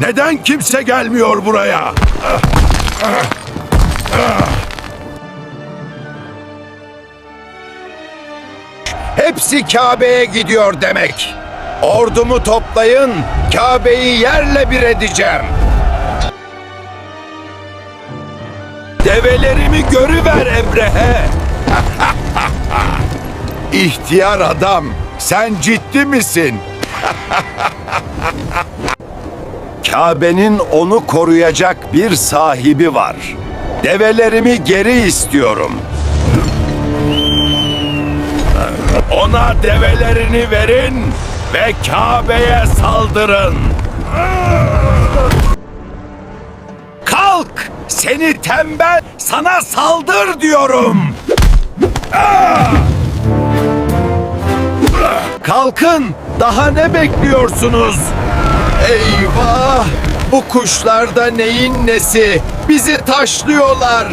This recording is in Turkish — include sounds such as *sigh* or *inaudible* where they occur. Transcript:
Neden kimse gelmiyor buraya? Hepsi Kabe'ye gidiyor demek. Ordumu toplayın, Kabe'yi yerle bir edeceğim. Develerimi görüver Ebrehe. *laughs* İhtiyar adam, sen ciddi misin? *laughs* Kabe'nin onu koruyacak bir sahibi var. Develerimi geri istiyorum. Ona develerini verin ve Kabe'ye saldırın. Kalk! Seni tembel, sana saldır diyorum. Kalkın! Daha ne bekliyorsunuz? Eyvah! Bu kuşlar da neyin nesi? Bizi taşlıyorlar.